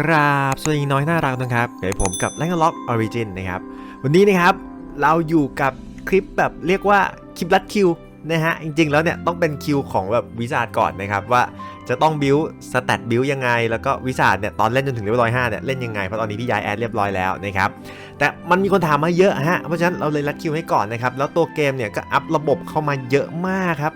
กราบสวัสดีน้อยน่ารักนะครับเดี๋ยวผมกับแลงล็อกออริจินนะครับ วันนี้นะครับเราอยู่กับคลิปแบบเรียกว่าคลิปลัดคิวนะฮะ จริงๆแล้วเนี่ยต้องเป็นคิวของแบบวิสาดก่อนนะครับว่าจะต้องบิวสแตทบิวยังไง แล้วก็วิสาดเนี่ยตอนเล่นจนถึงเลเวลร้อยห้าเนี่ยเล่นยังไง เพราะตอนนี้พี่ย้ายแอดเรียบร้อยแล้วนะครับ แต่มันมีคนถามมาเยอะฮะ เพราะฉะนั้นเราเลยลัดคิวให้ก่อนนะครับ แล้วตัวเกมเนี่ยก็อัพระบบเข้ามาเยอะมากครับ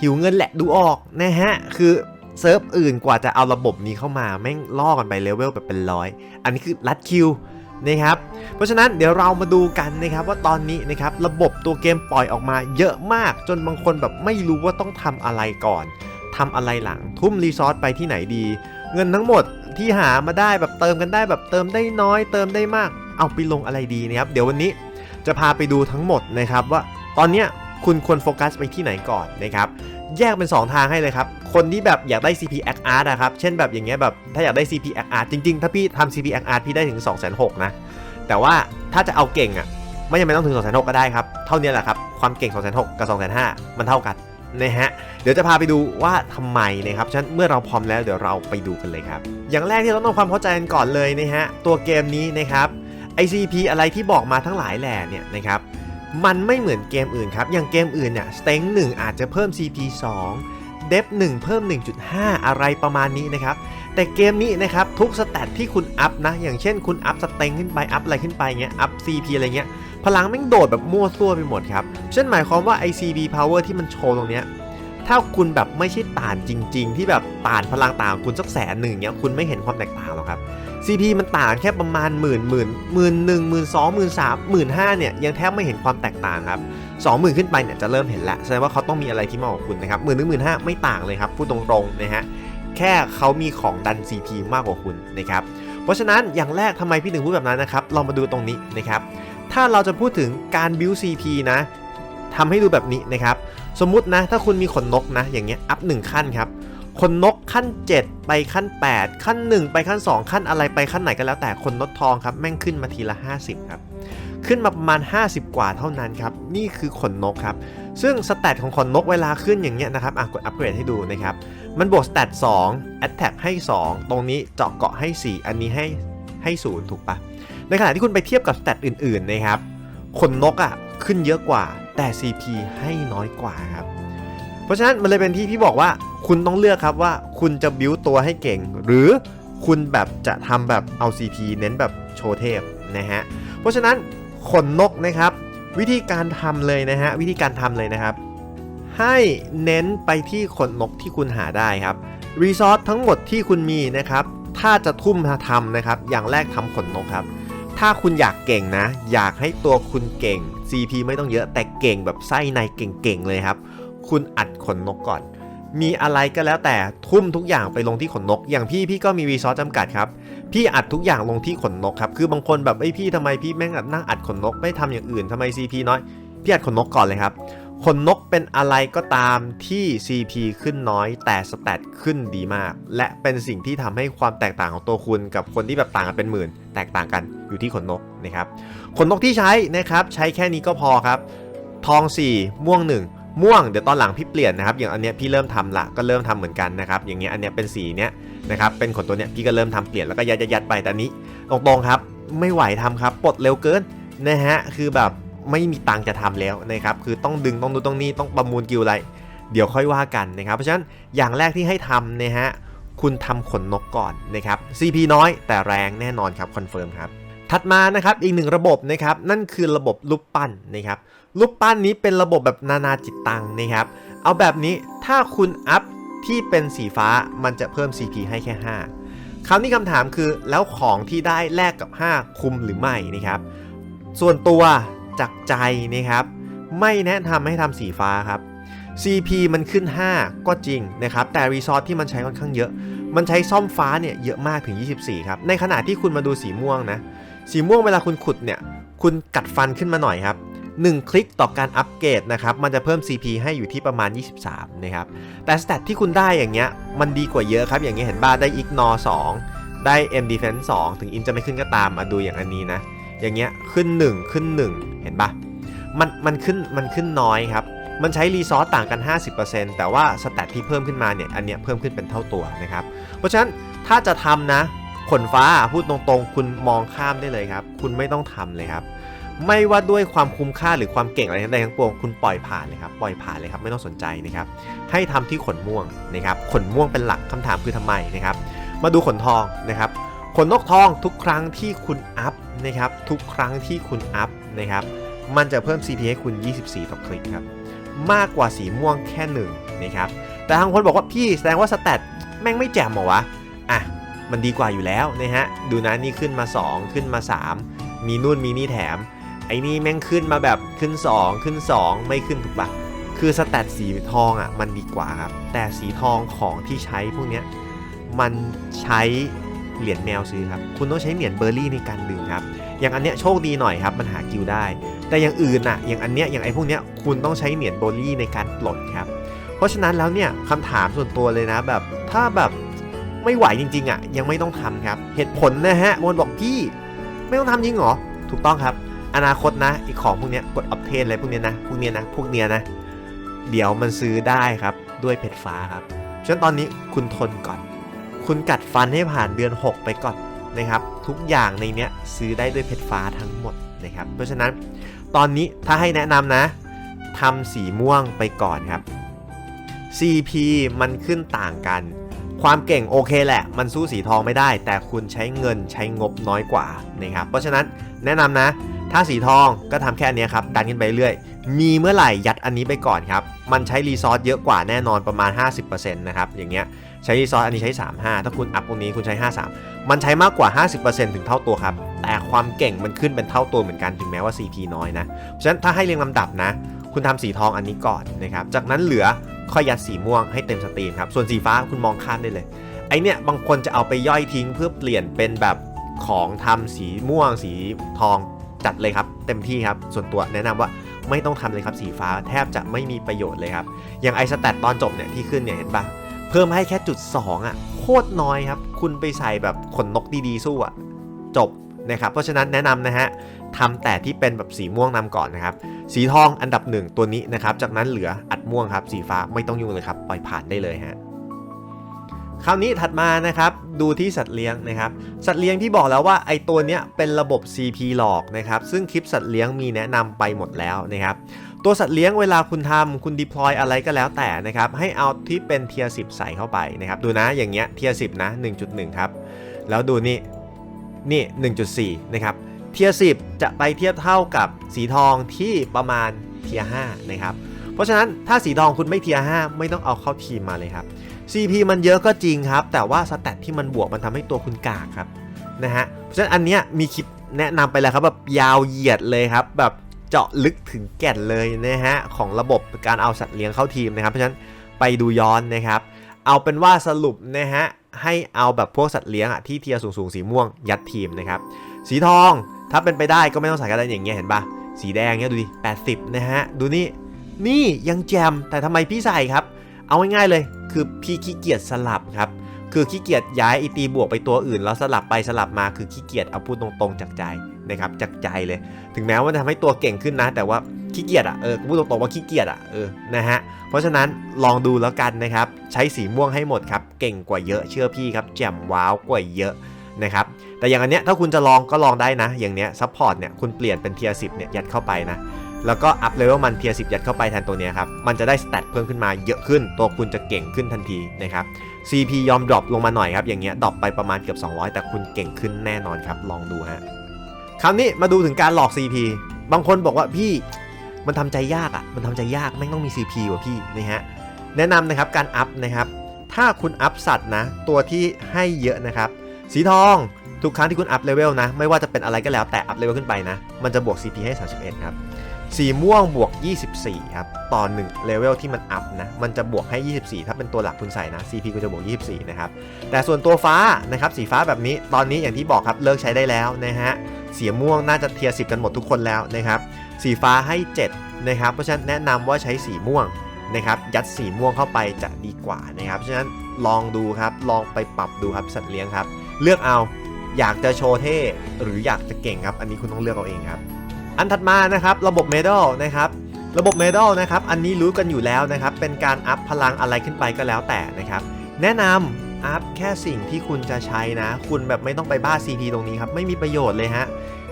หิวเงินแหละดูออกนะฮะคือ เซิร์ฟอื่นกว่าจะเอาระบบนี้เข้ามาแม่งล่อกันไปเลเวลแบบเป็นร้อย อันนี้คือลัดคิวนะครับ เพราะฉะนั้นเดี๋ยวเรามาดูกันนะครับว่าตอนนี้นะครับระบบตัวเกมปล่อยออกมาเยอะมากจนบางคนแบบไม่รู้ว่าต้องทำอะไรก่อนทำอะไรหลังทุ่มรีซอสไปที่ไหนดี เงินทั้งหมดที่หามาได้แบบเติมกันได้แบบเติมได้น้อย เติมได้มาก เอาไปลงอะไรดีนะครับ เดี๋ยววันนี้จะพาไปดูทั้งหมดนะครับว่าตอนเนี้ยคุณควรโฟกัสไปที่ไหนก่อนนะครับ แยกเป็น 2 ทางให้เลยครับ คนที่แบบอยากได้ CP XR นะครับ เช่นแบบอย่างเงี้ยแบบถ้าอยากได้ CP XR จริงๆ ถ้าพี่ทำ CP XR พี่ได้ถึง 2 6 0 0 0นะ แต่ว่าถ้าจะเอาเก่งอะ ไม่จำเป็นต้องถึง 2 6 0 0ก็ได้ครับ เท่านี้แหละครับ ความเก่ง 2 6 0 0กับ 2 5 0 0มันเท่ากันนะฮะ เดี๋ยวจะพาไปดูว่าทำไมนะครับ ฉะนั้นเมื่อเราพร้อมแล้วเดี๋ยวเราไปดูกันเลยครับ อย่างแรกที่เราต้องทำความเข้าใจกันก่อนเลยนะฮะ ตัวเกมนี้นะครับ ICP อะไรที่บอกมาทั้งหลายแหล่เนี่ยนะครับ มันไม่เหมือนเกมอื่นครับ อย่างเกมอื่นเนี่ยสเต็ง1อาจจะเพิ่ม CP 2 เดฟ1เพิ่ม 1.5 อะไรประมาณนี้นะครับ แต่เกมนี้นะครับทุกสแตทที่คุณอัพนะ อย่างเช่นคุณอัพสเต็งขึ้นไป อัพอะไรขึ้นไปเงี้ย อัพ CP อะไรเงี้ย พลังแม่งโดดแบบมั่วซั่วไปหมดครับเช่นหมายความว่าไอ CP power ที่มันโชว์ตรงเนี้ย ถ้าคุณแบบไม่ใช่ต่านจริง ๆ ที่แบบต่านพลังต่างคุณสักแสนหนึ่งเนี้ยคุณไม่เห็นความแตกต่างหรอกครับ CP มันต่างแค่ประมาณหมื่นหมื่นหมื่นหนึ่งหมื่นสองหมื่นสามหมื่นห้าเนี่ยยังแทบไม่เห็นความแตกต่างครับสองหมื่นขึ้นไปเนี่ยจะเริ่มเห็นแล้วแสดงว่าเขาต้องมีอะไรที่มากกว่าคุณนะครับหมื่นหนึ่งหมื่นห้าไม่ต่างเลยครับพูดตรงๆนะฮะแค่เขามีของดัน CP มากกว่าคุณนะครับเพราะฉะนั้นอย่างแรกทำไมพี่ถึงพูดแบบนั้นนะครับเรามาดูตรงนี้นะครับถ้าเราจะพูดถึงการ build CP นะทำให้ดูแบบนี้นะครับ สมมุตินะ ถ้าคุณมีขนนกนะ อย่างเงี้ย อัพหนึ่งขั้นครับคนนกขั้น 7 ไปขั้น 8 ขั้น 1 ไปขั้น 2 ขั้นอะไรไปขั้นไหนก็แล้วแต่คนนกทองครับ แม่งขึ้นมาทีละ 50 ครับ ขึ้นมาประมาณ 50 กว่าเท่านั้นครับ นี่คือขนนกครับ ซึ่งสแตทของขนนกเวลาขึ้นอย่างเงี้ยนะครับ อะ กดอัปเกรดให้ดูนะครับ มันบวกสแตท2 Attack ให้ 2 ตรงนี้เจาะเกาะให้ 4 อันนี้ให้ให้0ถูกปะในขณะที่คุณไปเทียบกับสแตทอื่นๆนะครับขนนกอะขึ้นเยอะกว่า แต่ CP ให้น้อยกว่าครับ เพราะฉะนั้นมันเลยเป็นที่พี่บอกว่าคุณต้องเลือกครับว่าคุณจะบิวตัวให้เก่ง หรือคุณแบบจะทำแบบเอา CP เน้นแบบโชว์เทพนะฮะ เพราะฉะนั้นขนนกนะครับ วิธีการทำเลยนะฮะวิธีการทำเลยนะครับ ให้เน้นไปที่ขนนกที่คุณหาได้ครับรีซอสทั้งหมดที่คุณมีนะครับถ้าจะทุ่มทำนะครับ อย่างแรกทำขนนกครับ ถ้าคุณอยากเก่งนะ อยากให้ตัวคุณเก่ง CP ไม่ต้องเยอะแต่เก่งแบบไส้ในเก่งๆเลยครับ คุณอัดขนนกก่อน มีอะไรก็แล้วแต่ทุ่มทุกอย่างไปลงที่ขนนก อย่างพี่พี่ก็มีรีซอสจำกัดครับ พี่อัดทุกอย่างลงที่ขนนกครับคือบางคนแบบไอ้พี่ทำไมพี่แม่งนั่งอัดขนนกไม่ทำอย่างอื่นทำไม CP น้อยพี่อัดขนนกก่อนเลยครับ ขนนกเป็นอะไรก็ตามที่ CP ขึ้นน้อยแต่สแตทขึ้นดีมาก และเป็นสิ่งที่ทำให้ความแตกต่างของตัวคุณกับคนที่แบบต่างกันเป็นหมื่น แตกต่างกันอยู่ที่ขนนกนะครับขนนกที่ใช้นะครับใช้แค่นี้ก็พอครับ ทอง 4 ม่วง 1 ม่วงเดี๋ยวตอนหลังพี่เปลี่ยนนะครับ อย่างอันเนี้ยพี่เริ่มทำละก็เริ่มทำเหมือนกันนะครับอย่างเงี้ยอันเนี้ยเป็นสีเนี้ยนะครับเป็นขนตัวเนี้ยพี่ก็เริ่มทำเปลี่ยนแล้วก็ยัดยัดยัดไปแต่นี้ตรงๆครับ ไม่ไหวทำครับปลดเร็วเกินนะฮะคือแบบ ไม่มีตังจะทำแล้วนะครับคือต้องดึงต้องดูต้องนี่ต้องประมูลกิลอะไร เดี๋ยวค่อยว่ากันนะครับ เพราะฉะนั้นอย่างแรกที่ให้ทำนะฮะคุณทำขนนกก่อนนะครับ CP น้อยแต่แรงแน่นอนครับคอนเฟิร์มครับถัดมานะครับอีกหนึ่งระบบนะครับนั่นคือระบบรูปปั้นนะครับรูปปั้นนี้เป็นระบบแบบนานาจิตตังนะครับเอาแบบนี้ถ้าคุณอัพที่เป็นสีฟ้ามันจะเพิ่ม CP ให้แค่ 5 คราวนี้คำถามคือแล้วของที่ได้แลกกับ 5 คุมหรือไม่นะครับ ส่วนตัว จากใจนะครับ ไม่แนะนำให้ทำสีฟ้าครับ CP มันขึ้น 5 ก็จริงนะครับ แต่รีซอสที่มันใช้ค่อนข้างเยอะ มันใช้ซ่อมฟ้าเนี่ยเยอะมากถึง 24 ครับ ในขณะที่คุณมาดูสีม่วงนะ สีม่วงเวลาคุณขุดเนี่ย คุณกัดฟันขึ้นมาหน่อยครับ1 คลิกต่อการอัปเกรดนะครับ มันจะเพิ่ม CP ให้อยู่ที่ประมาณ 23 นะครับ แต่สเตตที่คุณได้อย่างเงี้ย มันดีกว่าเยอะครับ อย่างเงี้ยเห็นบ้าได้ ignore 2 ได้ m defense 2 ถึง in จะไม่ขึ้นก็ตามมาดูอย่างอันนี้นะ อย่างเงี้ยขึ้น 1 ขึ้น 1 เห็นปะมันมันขึ้นมันขึ้นน้อยครับ มันใช้รีซอสต่างกัน 50%แต่ว่าสแตทที่เพิ่มขึ้นมาเนี่ยอันเนี้ยเพิ่มขึ้นเป็นเท่าตัวนะครับ เพราะฉะนั้นถ้าจะทำนะขนฟ้าพูดตรงๆ คุณมองข้ามได้เลยครับ คุณไม่ต้องทำเลยครับ ไม่ว่าด้วยความคุ้มค่าหรือความเก่งอะไรทั้งใดทั้งปวงคุณปล่อยผ่านเลยครับปล่อยผ่านเลยครับไม่ต้องสนใจนะครับ ให้ทำที่ขนม่วงนะครับขนม่วงเป็นหลักคำถามคือทำไมนะครับ มาดูขนทองนะครับ ขนนกทองทุกครั้งที่คุณอัพนะครับทุกครั้งที่คุณอัพนะครับมันจะเพิ่ม CP ให้คุณ 24 ต่อคลิกครับมากกว่าสีม่วงแค่หนึ่งนะครับแต่ทางคนบอกว่าพี่แสดงว่าสแตทแม่งไม่แจ่มหรอวะอะมันดีกว่าอยู่แล้วนะฮะดูนะนี่ขึ้นมา 2 ขึ้นมา 3 มีนู่นมีนี่แถม ไอ้นี่แม่งขึ้นมาแบบขึ้น 2 ขึ้น 2 ไม่ขึ้นถูกปะคือสแตทสีทองอะมันดีกว่าครับแต่สีทองของที่ใช้พวกเนี้ยมันใช้ เหรียญแมวซื้อครับ คุณต้องใช้เหรียญเบอร์รี่ในการดึงครับ อย่างอันเนี้ยโชคดีหน่อยครับ มันหากิลได้ แต่อย่างอื่นอะ อย่างอันเนี้ย อย่างไอ้พวกเนี้ย คุณต้องใช้เหรียญเบอร์รี่ในการปลดครับ เพราะฉะนั้นแล้วเนี่ยคำถามส่วนตัวเลยนะแบบ ถ้าแบบไม่ไหวจริงๆอะ ยังไม่ต้องทำครับ เหตุผลนะฮะมนบอกพี่ ไม่ต้องทำจริงเหรอ ถูกต้องครับ อนาคตนะไอีของพวกเนี้ยกดอัปเทนอะไรพวกเนี้ยนะ พวกเนี้ยนะ พวกเนี้ยนะ เดี๋ยวมันซื้อได้ครับ ด้วยเพชรฟ้าครับ ฉะนั้นตอนนี้คุณทนก่อน คุณกัดฟันให้ผ่านเดือน 6 ไปก่อนนะครับ ทุกอย่างในเนี้ยซื้อได้ด้วยเพชรฟ้าทั้งหมดนะครับ เพราะฉะนั้นตอนนี้ถ้าให้แนะนำนะทำสีม่วงไปก่อนครับ CP มันขึ้นต่างกัน ความเก่งโอเคแหละ มันสู้สีทองไม่ได้ แต่คุณใช้เงินใช้งบน้อยกว่านะครับ เพราะฉะนั้นแนะนำนะ ถ้าสีทองก็ทำแค่อันนี้ครับ ดันขึ้นไปเรื่อย มีเมื่อไหร่ยัดอันนี้ไปก่อนครับ มันใช้รีซอสเยอะกว่าแน่นอนประมาณ 50%นะครับ อย่างเงี้ย ใช้รีซอสอันนี้ใช้ 35 ถ้าคุณอัพตรงนี้คุณใช้ 53 มันใช้มากกว่า 50%ถึงเท่าตัวครับ แต่ความเก่งมันขึ้นเป็นเท่าตัวเหมือนกันถึงแม้ว่า CP น้อยนะ เพราะฉะนั้นถ้าให้เรียงลำดับนะ คุณทำสีทองอันนี้ก่อนนะครับ จากนั้นเหลือค่อยยัดสีม่วงให้เต็มสตรีมครับ ส่วนสีฟ้าคุณมองข้ามได้เลย ไอเนี่ยบางคนจะเอาไปย่อยทิ้งเพื่อเปลี่ยนเป็นแบบของทำสีม่วง สีทองจัดเลยครับ เต็มที่ครับ ส่วนตัวแนะนำว่าไม่ต้องทำเลยครับสีฟ้าแทบจะไม่มีประโยชน์เลยครับ อย่างไอสแตทตอนจบเนี่ยที่ขึ้นเนี่ยเห็นปะ เพิ่มให้แค่จุด2อะโคตรน้อยครับ คุณไปใส่แบบขนนกดีๆสู้อะจบนะครับเพราะฉะนั้นแนะนำนะฮะทำแต่ที่เป็นแบบสีม่วงนำก่อนนะครับ สีทองอันดับหนึ่งตัวนี้นะครับ จากนั้นเหลืออัดม่วงครับ สีฟ้าไม่ต้องยุ่งเลยครับ ปล่อยผ่านได้เลยฮะคราวนี้ถัดมานะครับดูที่สัตว์เลี้ยงนะครับ สัตว์เลี้ยงที่บอกแล้วว่าไอตัวเนี้ยเป็นระบบ CP หลอกนะครับ ซึ่งคลิปสัตว์เลี้ยงมีแนะนำไปหมดแล้วนะครับ ตัวสัตว์เลี้ยงเวลาคุณทำคุณ deploy อะไรก็แล้วแต่นะครับ ให้เอาที่เป็นเทียร์10ใส่เข้าไปนะครับ ดูนะอย่างเงี้ยเทียร์10นะ 1.1 ครับ แล้วดูนี่นี่ 1.4 นะครับ เทียร์10จะไปเทียบเท่ากับสีทองที่ประมาณเทียร์5นะครับ เพราะฉะนั้นถ้าสีทองคุณไม่เทียร์5ไม่ต้องเอาเข้าทีมมาเลยครับ CP มันเยอะก็จริงครับ แต่ว่าสแตทที่มันบวกมันทำให้ตัวคุณกากครับนะฮะ เพราะฉะนั้นอันเนี้ยมีคลิปแนะนำไปแล้วครับแบบยาวเหยียดเลยครับแบบ เจาะลึกถึงแก่นเลยนะฮะของระบบการเอาสัตว์เลี้ยงเข้าทีมนะครับ เพราะฉะนั้นไปดูย้อนนะครับ เอาเป็นว่าสรุปนะฮะให้เอาแบบพวกสัตว์เลี้ยงอะที่เทียร์สูงสีม่วงยัดทีมนะครับสีทองถ้าเป็นไปได้ก็ไม่ต้องใส่กันอะไรอย่างเงี้ยเห็นปะสีแดงเนี้ยดูดิ80นะฮะดูนี่นี่ยังแจมแต่ทำไมพี่ใส่ครับ เอาง่ายๆเลยคือพี่ขี้เกียจสลับครับคือขี้เกียจย้ายไอตีบวกไปตัวอื่น แล้วสลับไปสลับมาคือขี้เกียจเอาพูดตรงๆจากใจ นะครับจากใจเลย ถึงแม้ว่าจะทำให้ตัวเก่งขึ้นนะ แต่ว่าขี้เกียจอะเออพูดตรงๆว่าขี้เกียจอะเออนะฮะเพราะฉะนั้นลองดูแล้วกันนะครับ ใช้สีม่วงให้หมดครับ เก่งกว่าเยอะเชื่อพี่ครับแจ่มว้าวกว่าเยอะนะครับแต่อย่างอันเนี้ยถ้าคุณจะลองก็ลองได้นะ อย่างเนี้ยซัพพอร์ตเนี่ยคุณเปลี่ยนเป็นเทียร์สิเนี่ยยัดเข้าไปนะแล้วก็อัพเลเวลมันเทียร์สิยัดเข้าไปแทนตัวเนี้ยครับ มันจะได้สเตตเพิ่มขึ้นมาเยอะขึ้น ตัวคุณจะเก่งขึ้นทันทีนะครับ CP ยอมดรอปลงมาหน่อยครับ อย่างเงี้ยดรอปไปประมาณเกือบ 200 แต่คุณเก่งขึ้นแน่นอนครับ ลองดูฮะ คราวนี้มาดูถึงการหลอก CP บางคนบอกว่าพี่มันทำใจยากอะ่ะ มันทำใจยากไม่งต้องมี CP ว่ะพี่นะฮะ แนะนำนะครับการอัพนะครับ ถ้าคุณอัพสัตว์นะ ตัวที่ให้เยอะนะครับ สีทองทุกครั้งที่คุณอัพเลเวลนะ ไม่ว่าจะเป็นอะไรก็แล้วแต่อัพเลเวลขึ้นไปนะ มันจะบวก CP ให้ 31 ครับ สีม่วงบวก 24 ครับ ต่อ1เลเวลที่มันอัพนะ มันจะบวกให้ 24 ถ้าเป็นตัวหลักคุณใส่นะ CP ก็จะบวก 24 นะครับ แต่ส่วนตัวฟ้านะครับ สีฟ้าแบบนี้ ตอนนี้อย่างที่บอกครับ เลิกใช้ได้แล้วนะฮะ สีม่วงน่าจะเทียร์10 กันหมดทุกคนแล้วนะครับ สีฟ้าให้ 7 นะครับ เพราะฉะนั้นแนะนำว่าใช้สีม่วงนะครับ ยัดสีม่วงเข้าไปจะดีกว่านะครับ เพราะฉะนั้นลองดูครับ ลองไปปรับดูครับ สัตว์เลี้ยงครับ เลือกเอา อยากจะโชว์เท่หรืออยากจะเก่งครับ อันนี้คุณต้องเลือกเอาเองครับ อันถัดมานะครับระบบเมดัลนะครับระบบเมดัลนะครับอันนี้รู้กันอยู่แล้วนะครับเป็นการอัพพลังอะไรขึ้นไปก็แล้วแต่นะครับแนะนอัพแค่สิ่งที่คุณจะใช้นะ คุณแบบไม่ต้องไปบ้า CP ตรงนี้ครับไม่มีประโยชน์เลยฮะ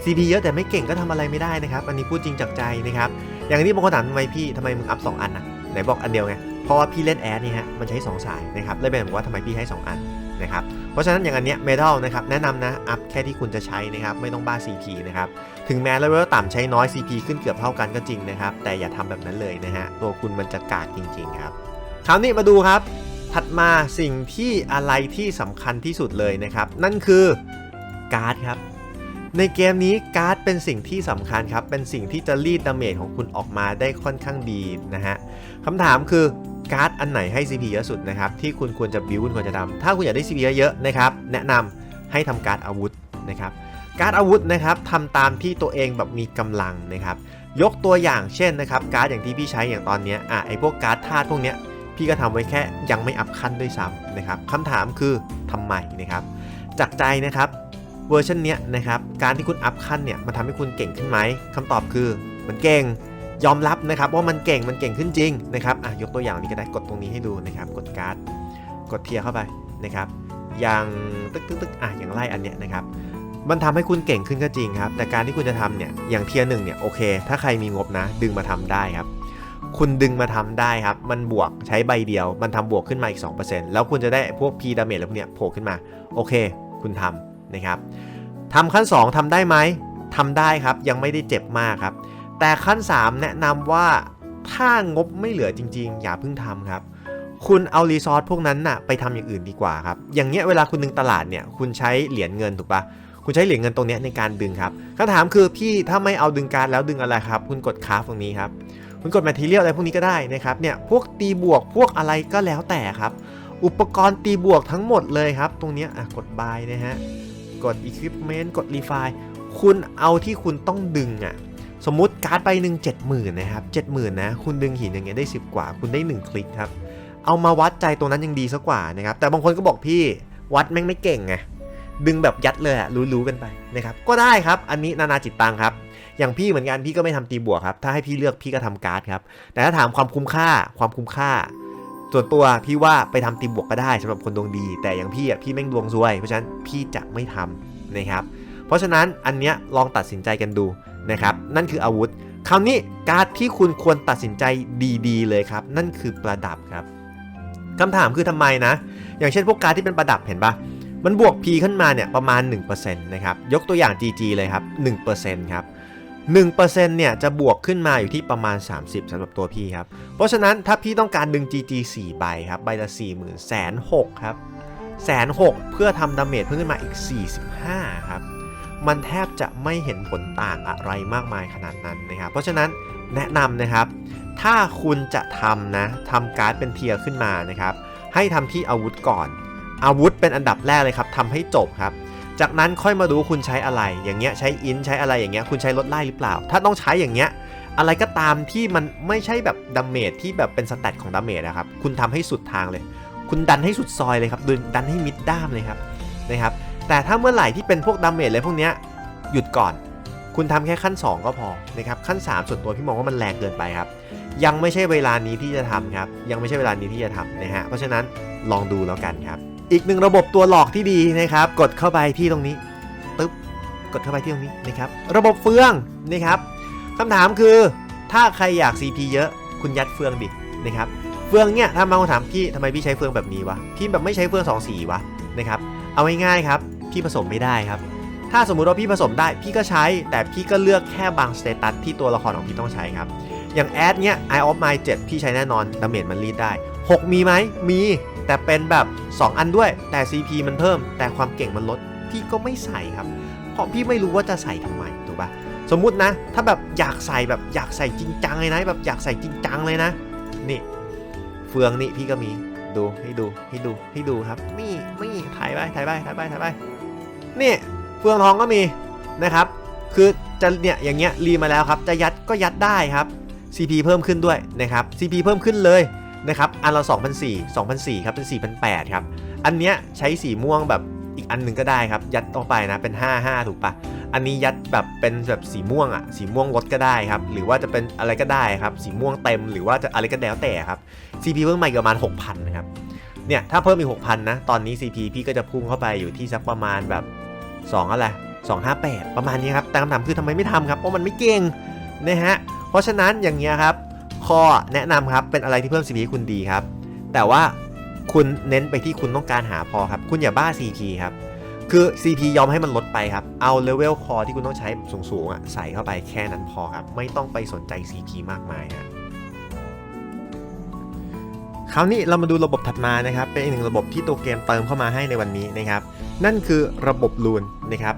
CP เยอะแต่ไม่เก่งก็ทำอะไรไม่ได้นะครับ อันนี้พูดจริงจากใจนะครับ อย่างที่บางคนถามทำไมพี่ทำไมมึงอัพ2อันนะไหนบอกอันเดียวไงเพราะว่าพี่เล่นแอดนี่ฮะมันใช้2สายนะครับเลยเป็นบอกว่าทำไมพี่ให้ 2 อันนะครับ เพราะฉะนั้นอย่างอันเนี้ยเมทัลนะครับแนะนำนะอัพแค่ที่คุณจะใช้นะครับไม่ต้องบ้า CP นะครับถึงแม้เลเวลต่ำใช้น้อย CP ขึ้นเกือบเท่ากันก็จริงนะครับแต่อย่าทำแบบนั้นเลยนะฮะตัวคุณมันจะกากจริงๆครับคราวนี้มาดูครับ ถัดมาสิ่งที่อะไรที่สำคัญที่สุดเลยนะครับ นั่นคือการ์ดครับในเกมนี้การ์ดเป็นสิ่งที่สำคัญครับ เป็นสิ่งที่จะรีดดาเมจของคุณออกมาได้ค่อนข้างดีนะฮะคำถามคือ การ์ดอันไหนให้ CP เยอะสุดนะครับที่คุณควรจะบิวคุณควรจะทำถ้าคุณอยากได้ CP เยอะๆนะครับแนะนำให้ทำการ์ดอาวุธนะครับการ์ดอาวุธนะครับทำตามที่ตัวเองแบบมีกำลังนะครับยกตัวอย่างเช่นนะครับการ์ดอย่างที่พี่ใช้อย่างตอนนี้อะไอพวกการ์ดธาตุพวกเนี้ยพี่ก็ทำไว้แค่ยังไม่อัพขั้นด้วยซ้ำนะครับคำถามคือทำไมนะครับจากใจนะครับเวอร์ชันเนี้ยนะครับการที่คุณอัพขั้นเนี่ยมันทำให้คุณเก่งขึ้นไหมคำตอบคือมันเก่ง ยอมรับนะครับว่ามันเก่งมันเก่งขึ้นจริงนะครับอะยกตัวอย่างนี้ก็ได้กดตรงนี้ให้ดูนะครับ กดการ์ดกดเทียร์เข้าไปนะครับ อย่างตึกตึกตึกอะอย่างไล่อันเนี้ยนะครับ มันทำให้คุณเก่งขึ้นก็จริงครับ แต่การที่คุณจะทำเนี่ยอย่างเทียร์หนึ่งเนี่ยโอเค ถ้าใครมีงบนะ ดึงมาทำได้ครับ คุณดึงมาทำได้ครับ มันบวกใช้ใบเดียว มันทำบวกขึ้นมาอีก 2%แล้วคุณจะได้พวก P ดาเมจแล้วพวกเนี้ยโผล่ขึ้นมาโอเค คุณทำนะครับทำขั้น 2ทำได้ไหมทำได้ครับยังไม่ได้เจ็บมากครับ แต่ขั้น 3 แนะนำว่าถ้างบไม่เหลือจริง ๆ อย่าเพิ่งทำครับ คุณเอารีซอสพวกนั้นน่ะไปทำอย่างอื่นดีกว่าครับ อย่างเงี้ยเวลาคุณดึงตลาดเนี่ยคุณใช้เหรียญเงินถูกปะคุณใช้เหรียญเงินตรงเนี้ยในการดึงครับคำถามคือพี่ถ้าไม่เอาดึงการแล้วดึงอะไรครับ คุณกดคราฟตรงนี้ครับคุณกดแมทเทียลอะไรพวกนี้ก็ได้นะครับเนี่ยพวกตีบวกพวกอะไรก็แล้วแต่ครับ อุปกรณ์ตีบวกทั้งหมดเลยครับ ตรงเนี้ยอะกดบายนะฮะกด Equipment กด Refine คุณเอาที่คุณต้องดึงอะ สมมุติการ์ดใบหนึ่ง70,000นนะครับ70,000นนะคุณดึงหินอย่างเงี้ยได้ 10 กว่า คุณได้ 1 คลิกครับ เอามาวัดใจตรงนั้นยังดีสักกว่านะครับ แต่บางคนก็บอกพี่วัดแม่งไม่เก่งไงดึงแบบยัดเลยอะรู้ๆกันไปนะครับก็ได้ครับอันนี้นานาจิตตังครับ อย่างพี่เหมือนกันพี่ก็ไม่ทำตีบวกครับ ถ้าให้พี่เลือกพี่ก็ทำการ์ดครับ แต่ถ้าถามความคุ้มค่าความคุ้มค่า ส่วนตัวพี่ว่าไปทำตีบวกก็ได้สำหรับคนดวงดี แต่อย่างพี่อะพี่แม่งดวงซวย เพราะฉะนั้นพี่จะไม่ทำนะครับเพราะฉะนั้นอันเนี้ยลองตัดสินใจกันดู นะครับ นั่นคืออาวุธ คราวนี้การ์ดที่คุณควรตัดสินใจดีๆ เลยครับ นั่นคือประดับครับคำถามคือทำไมนะ อย่างเช่นพวกการ์ดที่เป็นประดับเห็นปะมันบวก P ขึ้นมาเนี่ยประมาณ 1%นะครับ ยกตัวอย่าง GG เลยครับ 1%ครับ1%เนี่ยจะบวกขึ้นมาอยู่ที่ประมาณ 30สำหรับตัวพี่ครับ เพราะฉะนั้นถ้าพี่ต้องการดึง GG 4 ใบครับ ใบละ 40,000แสนหกครับแสนหกเพื่อทำดาเมจเพิ่มขึ้นมาอีก 45 ครับ มันแทบจะไม่เห็นผลต่างอะไรมากมายขนาดนั้นนะครับ เพราะฉะนั้นแนะนำนะครับ ถ้าคุณจะทำนะทำการ์ดเป็นเทียร์ขึ้นมานะครับ ให้ทำที่อาวุธก่อน อาวุธเป็นอันดับแรกเลยครับทำให้จบครับ จากนั้นค่อยมาดูคุณใช้อะไร อย่างเงี้ยใช้อินใช้อะไรอย่างเงี้ยคุณใช้ลดไล่หรือเปล่า ถ้าต้องใช้อย่างเงี้ยอะไรก็ตามที่มันไม่ใช่แบบดาเมจที่แบบเป็นสแตทของดาเมจนะครับ คุณทำให้สุดทางเลย คุณดันให้สุดซอยเลยครับดันให้มิดด้ามเลยครับนะครับ แต่ถ้าเมื่อไหร่ที่เป็นพวกดาเมจอะไรพวกนี้หยุดก่อน คุณทำแค่ขั้น 2 ก็พอนะครับขั้น 3 ส่วนตัวพี่มองว่ามันแรงเกินไปครับ ยังไม่ใช่เวลานี้ที่จะทำครับ ยังไม่ใช่เวลานี้ที่จะทำนะฮะเพราะฉะนั้นลองดูแล้วกันครับ อีกหนึ่งระบบตัวหลอกที่ดีนะครับ กดเข้าไปที่ตรงนี้ปึ๊บกดเข้าไปที่ตรงนี้นะครับระบบเฟืองนะครับคำถามคือถ้าใครอยาก CP เยอะคุณยัดเฟืองดินะครับเฟืองเนี่ยถ้ามาถามพี่ทำไมพี่ใช้เฟืองแบบนี้วะพี่แบบไม่ใช้เฟืองสองสีวะนะครับเอาง่ายๆครับ พี่ผสมไม่ได้ครับ ถ้าสมมุติว่าพี่ผสมได้พี่ก็ใช้ แต่พี่ก็เลือกแค่บางสเตตัสที่ตัวละครของพี่ต้องใช้ครับ อย่างแอดเนี่ย Eye of My 7พี่ใช้แน่นอนดาเมจมันรีดได้ 6 มีไหมมี แต่เป็นแบบ 2 อันด้วย แต่ CP มันเพิ่ม แต่ความเก่งมันลด พี่ก็ไม่ใส่ครับ เพราะพี่ไม่รู้ว่าจะใส่ทำไมถูกปะสมมุตินะ ถ้าแบบอยากใส่แบบอยากใส่จริงจังเลยนะแบบอยากใส่จริงจังเลยนะนี่เฟืองนี่พี่ก็มีดูให้ดูให้ดูให้ดูครับนี่นี่ถ่ายไปถ่ายไปถ่ายไปถ่ายไป นี่เฟืองทองก็มีนะครับ คือจะเนี่ยอย่างเงี้ยรีมาแล้วครับ จะยัดก็ยัดได้ครับ CP เพิ่มขึ้นด้วยนะครับ CP เพิ่มขึ้นเลยนะครับอันละ2,004 2,004ครับเป็น 4,008ครับอันเนี้ยใช้สีม่วงแบบอีกอันหนึ่งก็ได้ครับ ยัดต่อไปนะเป็น 55 ถูกปะอันนี้ยัดแบบเป็นแบบสีม่วงอะสีม่วงลดก็ได้ครับ หรือว่าจะเป็นอะไรก็ได้ครับ สีม่วงเต็มหรือว่าจะอะไรก็แล้วแต่ครับ CP เพิ่มใหม่ประมาณ 6,000นะครับเนี่ยถ้าเพิ่มอีก 6,000นะตอนนี้ CP พี่ก็จะพุ่งเข้าไปอยู่ที่สักประมาณแบบ 2 อะไร 258 ประมาณนี้ครับ แต่คำถามคือทำไมไม่ทำครับ เพราะมันไม่เก่งนะฮะ เพราะฉะนั้นอย่างเงี้ยครับคอแนะนำครับ เป็นอะไรที่เพิ่ม CP คุณดีครับ แต่ว่าคุณเน้นไปที่คุณต้องการหาพอครับ คุณอย่าบ้า CP ครับ คือ CP ยอมให้มันลดไปครับ เอาเลเวลคอที่คุณต้องใช้สูงๆอะใส่เข้าไปแค่นั้นพอครับ ไม่ต้องไปสนใจ CP มากมายฮะ ราวนี้เรามาดูระบบถัดมานะครับ เป็นอีกหนึ่งระบบที่ตัวเกมเติมเข้ามาให้ในวันนี้นะครับ นั่นคือระบบลูนนะครับ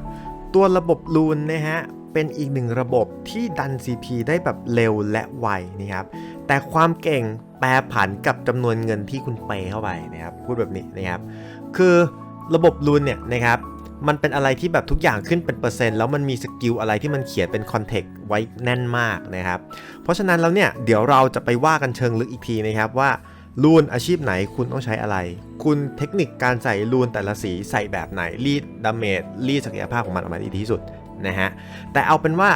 ตัวระบบลูนนะฮะเป็นอีกหนึ่งระบบที่ดัน CP ได้แบบเร็วและไวนะครับ แต่ความเก่งแปรผันกับจำนวนเงินที่คุณเปเข้าไปนะครับ พูดแบบนี้นะครับ คือระบบลูนเนี่ยนะครับ มันเป็นอะไรที่แบบทุกอย่างขึ้นเป็นเปอร์เซ็นต์แล้วมันมีสกิลอะไรที่มันเขียนเป็นคอนเทกต์ไว้แน่นมากนะครับ เพราะฉะนั้นแล้วเนี่ยเดี๋ยวเราจะไปว่ากันเชิงลึกอีกทีนะครับว่า ลูนอาชีพไหนคุณต้องใช้อะไร คุณเทคนิคการใส่ลูนแต่ละสีใส่แบบไหนรีดดาเมจรีดศักยภาพของมันออกมาได้ดีที่สุดนะฮะแต่เอาเป็นว่า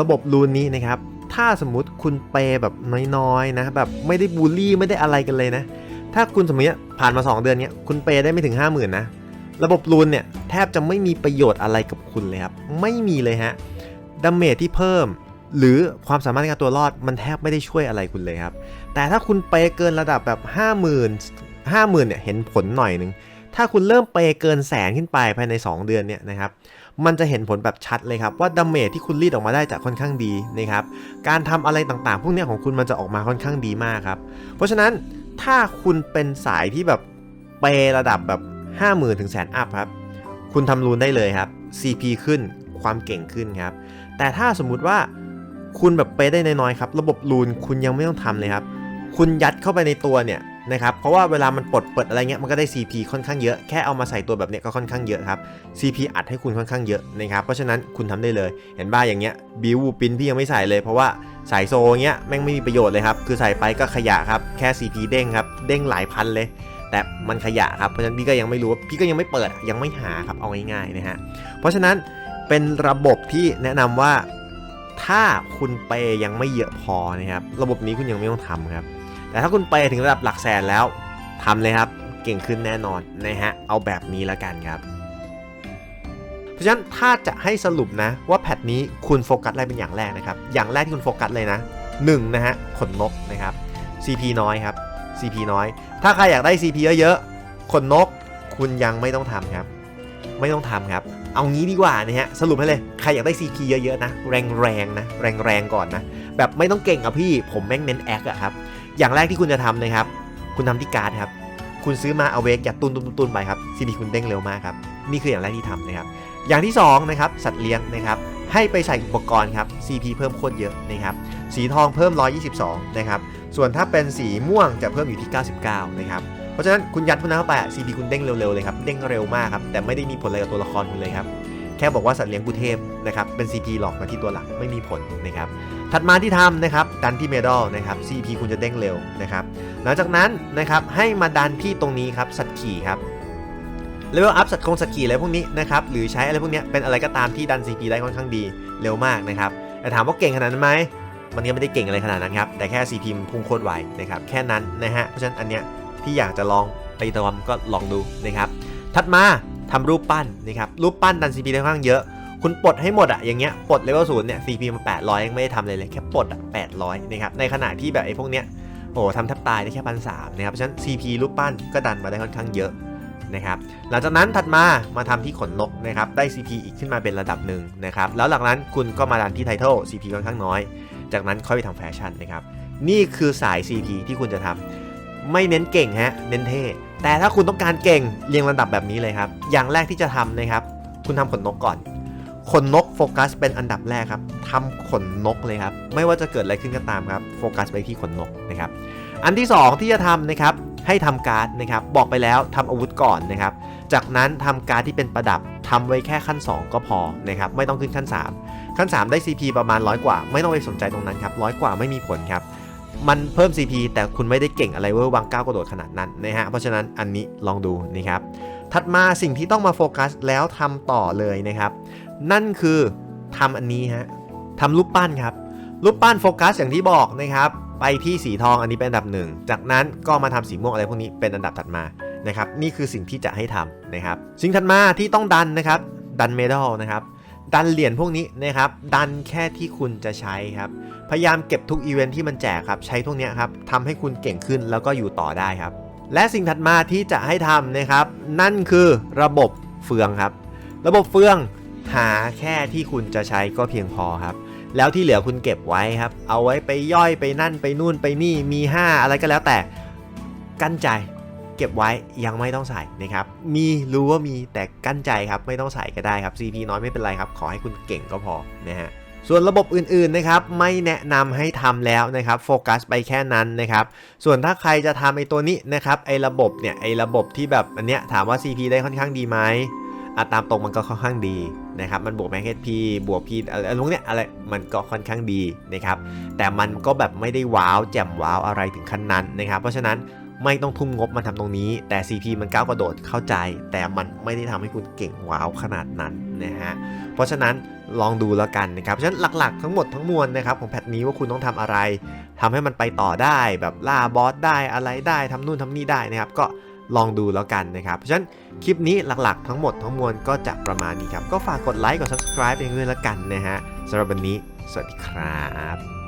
ระบบลูนนี้นะครับถ้าสมมุติคุณเปย์แบบน้อยๆนะแบบไม่ได้บูลลี่ไม่ได้อะไรกันเลยนะ ถ้าคุณสมมติผ่านมา 2 เดือนเนี้ยคุณเปย์ได้ไม่ถึง 50,000นะระบบลูนเนี่ยแทบจะไม่มีประโยชน์อะไรกับคุณเลยครับไม่มีเลยฮะดาเมจที่เพิ่ม หรือความสามารถในการตัวรอดมันแทบไม่ได้ช่วยอะไรคุณเลยครับ แต่ถ้าคุณเปย์เกินระดับแบบ 50,000 50,000เนี่ยเห็นผลหน่อยหนึง ถ้าคุณเริ่มเปย์เกินแสนขึ้นไปภายใน 2 เดือนเนี่ยนะครับ มันจะเห็นผลแบบชัดเลยครับ ว่าดาเมจที่คุณรีดออกมาได้จะค่อนข้างดีนะครับ การทำอะไรต่างๆ พวกเนี้ยของคุณมันจะออกมาค่อนข้างดีมากครับ เพราะฉะนั้นถ้าคุณเป็นสายที่แบบเปย์ระดับแบบ 50,000ถึงแสนอัพครับ คุณทำรูนได้เลยครับ CP ขึ้น ความเก่งขึ้นครับ แต่ถ้าสมมุติว่าคุณแบบเปย์ได้น้อยๆครับ ระบบรูนคุณยังไม่ต้องทำเลยครับ คุณยัดเข้าไปในตัวเนี่ยนะครับเพราะว่าเวลามันปลดเปิดอะไรเงี้ยมันก็ได้ CP ค่อนข้างเยอะแค่เอามาใส่ตัวแบบเนี้ยก็ค่อนข้างเยอะครับ CP อัดให้คุณค่อนข้างเยอะนะครับเพราะฉะนั้นคุณทำได้เลย เห็นบ้าอย่างเงี้ยบิวปินพี่ยังไม่ใส่เลยเพราะว่าสายโซเงี้ยแม่งไม่มีประโยชน์เลยครับคือใส่ไปก็ขยะครับแค่ CP เด้งครับเด้งหลายพันเลย แต่มันขยะครับเพราะฉะนั้นพี่ก็ยังไม่รู้พี่ก็ยังไม่เปิดยังไม่หาครับเอาง่ายๆนะฮะเพราะฉะนั้นเป็นระบบที่แนะนำว่าถ้าคุณเปย์ยังไม่เยอะพอนะครับระบบนี้คุณยังไม่ต้องทำครับ แต่ถ้าคุณเปถึงระดับหลักแสนแล้วทำเลยครับ เก่งขึ้นแน่นอนนะฮะ เอาแบบนี้แล้วกันครับ เพราะฉะนั้นถ้าจะให้สรุปนะว่าแพทนี้คุณโฟกัสอะไรเป็นอย่างแรกนะครับ อย่างแรกที่คุณโฟกัสเลยนะ1นะฮะขนนกนะครับ CP น้อยครับ CP น้อย ถ้าใครอยากได้ CP เยอะๆขนนกคุณยังไม่ต้องทำครับ ไม่ต้องทำครับ เอางี้ดีกว่านะฮะสรุปให้เลย ใครอยากได้ CP เยอะๆนะ แรงๆนะ แรงๆก่อนนะ แบบไม่ต้องเก่งอะพี่ผมแม่งเน้นแอคอะครับ อย่างแรกที่คุณจะทำนะครับ คุณทำที่การ์ดครับ คุณซื้อมาเอาเวกอยัดตุนตุนตุนไปครับ CP คุณเด้งเร็วมากครับ นี่คืออย่างแรกที่ทำนะครับ อย่างที่2นะครับ สัตว์เลี้ยงนะครับ ให้ไปใส่อุปกรณ์ครับ CP เพิ่มโคตรเยอะนะครับ สีทองเพิ่ม 122 นะครับ ส่วนถ้าเป็นสีม่วงจะเพิ่มอยู่ที่ 99 นะครับ เพราะฉะนั้นคุณยัดพวกนั้นเข้าไปอะ CP คุณเด้งเร็วๆเลยครับ เด้งเร็วมากครับ แต่ไม่ได้มีผลอะไรกับตัวละครคุณเลยครับ ค่บอกว่าสัตว์เลี้ยงกูเทพนะครับเป็น CP หลอกมาที่ตัวหลักไม่มีผลนะครับถัดมาที่ทำนะครับดันที่เมดัลนะครับ CP คุณจะเด้งเร็วนะครับหลังจากนั้นนะครับให้มาดันที่ตรงนี้ครับสัตว์ขี่ครับเลเวลอัพสัตว์คงสัตว์ขี่อะไรพวกนี้นะครับหรือใช้อะไรพวกนี้เป็นอะไรก็ตามที่ดัน CP ได้ค่อนข้างดีเร็วมากนะครับแต่ถามว่าเก่งขนาดนั้นไหมมันก็ไม่ได้เก่งอะไรขนาดนั้นครับแต่แค่ CP มันพุ่งโคตรไวนะครับแค่นั้นนะฮะเพราะฉะนั้นอันเนี้ยที่อยากจะลองไปตามก็ลองดูนะครับถัดมา ทำรูปปั้นนะครับรูปปั้นดัน CP ได้ค่อนข้างเยอะ คุณปลดให้หมดอะอย่างเงี้ยปลดเลเวลศูนย์เนี่ย CP มา800 ยังไม่ได้ทำเลยเลยแค่ปลดอะ800นะครับในขณะที่แบบไอ้พวกเนี้ยโอ้โหทำแทบตายได้แค่พันสามนะครับเพราะฉะนั้น CP รูปปั้นก็ดันมาได้ค่อนข้างเยอะนะครับหลังจากนั้นถัดมามาทำที่ขนนกนะครับได้ CP อีกขึ้นมาเป็นระดับหนึ่งนะครับแล้วหลังนั้นคุณก็มาดันที่ไทเทล CP ค่อนข้างน้อย จากนั้นค่อยไปทำแฟชั่นนะครับนี่คือสาย CP ที่คุณจะทำ ไม่เน้นเก่งฮะ เน้นเท่ แต่ถ้าคุณต้องการเก่งเรียงระดับแบบนี้เลยครับ อย่างแรกที่จะทำนะครับ คุณทำขนนกก่อน ขนนกโฟกัสเป็นอันดับแรกครับทำขนนกเลยครับ ไม่ว่าจะเกิดอะไรขึ้นก็ตามครับ โฟกัสไปที่ขนนกนะครับ อันที่ 2 ที่จะทำนะครับ ให้ทำการ์ดนะครับ บอกไปแล้วทำอาวุธก่อนนะครับ จากนั้นทำการ์ดที่เป็นประดับทำไว้แค่ขั้น 2 ก็พอนะครับ ไม่ต้องขึ้นขั้น 3 ขั้น 3 ได้ CP ประมาณร้อยกว่า ไม่ต้องไปสนใจตรงนั้นครับร้อยกว่าไม่มีผลครับ มันเพิ่ม CP แต่คุณไม่ได้เก่งอะไรเวอร์วังก้าวกระโดดขนาดนั้นนะฮะเพราะฉะนั้นอันนี้ลองดูนะครับถัดมาสิ่งที่ต้องมาโฟกัสแล้วทำต่อเลยนะครับ นั่นคือทำอันนี้ฮะทำรูปปั้นครับรูปปั้นโฟกัสอย่างที่บอกนะครับไปที่สีทองอันนี้เป็นอันดับหนึ่งจากนั้นก็มาทำสีม่วงอะไรพวกนี้เป็นอันดับถัดมานะครับนี่คือสิ่งที่จะให้ทำนะครับสิ่งถัดมาที่ต้องดันนะครับดันเมดัลนะครับ ดันเหรียญพวกนี้นะครับ ดันแค่ที่คุณจะใช้ครับ พยายามเก็บทุกอีเวนท์ที่มันแจกครับ ใช้พวกนี้ครับทำให้คุณเก่งขึ้นแล้วก็อยู่ต่อได้ครับ และสิ่งถัดมาที่จะให้ทำนะครับ นั่นคือระบบเฟืองครับ ระบบเฟืองหาแค่ที่คุณจะใช้ก็เพียงพอครับ แล้วที่เหลือคุณเก็บไว้ครับ เอาไว้ไปย่อยไปนั่นไปนู่นไปนี่มี 5 อะไรก็แล้วแต่กั้นใจ ก็บไว้ยังไม่ต้องใส่นะครับ มีรู้ว่ามีแต่กั้นใจครับไม่ต้องใส่ก็ได้ครับ CP น้อยไม่เป็นไรครับ ขอให้คุณเก่งก็พอนะฮะส่วนระบบอื่นๆนะครับไม่แนะนำให้ทำแล้วนะครับโฟกัสไปแค่นั้นนะครับส่วนถ้าใครจะทำไอ้ตัวนี้นะครับไอ้ระบบเนี่ยไอ้ระบบที่แบบอันเนี้ยถามว่า CP ได้ค่อนข้างดีไหมอะตามตรงมันก็ค่อนข้างดีนะครับมันบวกแม็กพีบวกพีอะไรอะไรพวกเนี้ยอะไรมันก็ค่อนข้างดีนะครับแต่มันก็แบบไม่ได้ว้าวแจ่มว้าวอะไรถึงขั้นนั้นนะครับเพราะฉะนั้น ไม่ต้องทุ่มงบมาทำตรงนี้ แต่ CP มันก้าวกระโดดเข้าใจ แต่มันไม่ได้ทำให้คุณเก่งว้าวขนาดนั้นนะฮะ เพราะฉะนั้นลองดูแล้วกันนะครับ ฉะนั้นหลักๆทั้งหมดทั้งมวลนะครับของแพทนี้ว่าคุณต้องทำอะไรทำให้มันไปต่อได้แบบล่าบอสได้อะไรได้ทำนู่นทำนี่ได้นะครับ ก็ลองดูแล้วกันนะครับ เพราะฉะนั้นคลิปนี้หลักๆ ทั้งหมดทั้งมวลก็จะประมาณนี้ครับ ก็ฝากกดไลค์กด subscribe เองด้วยละกันนะฮะสำหรับวันนี้ สวัสดีครับ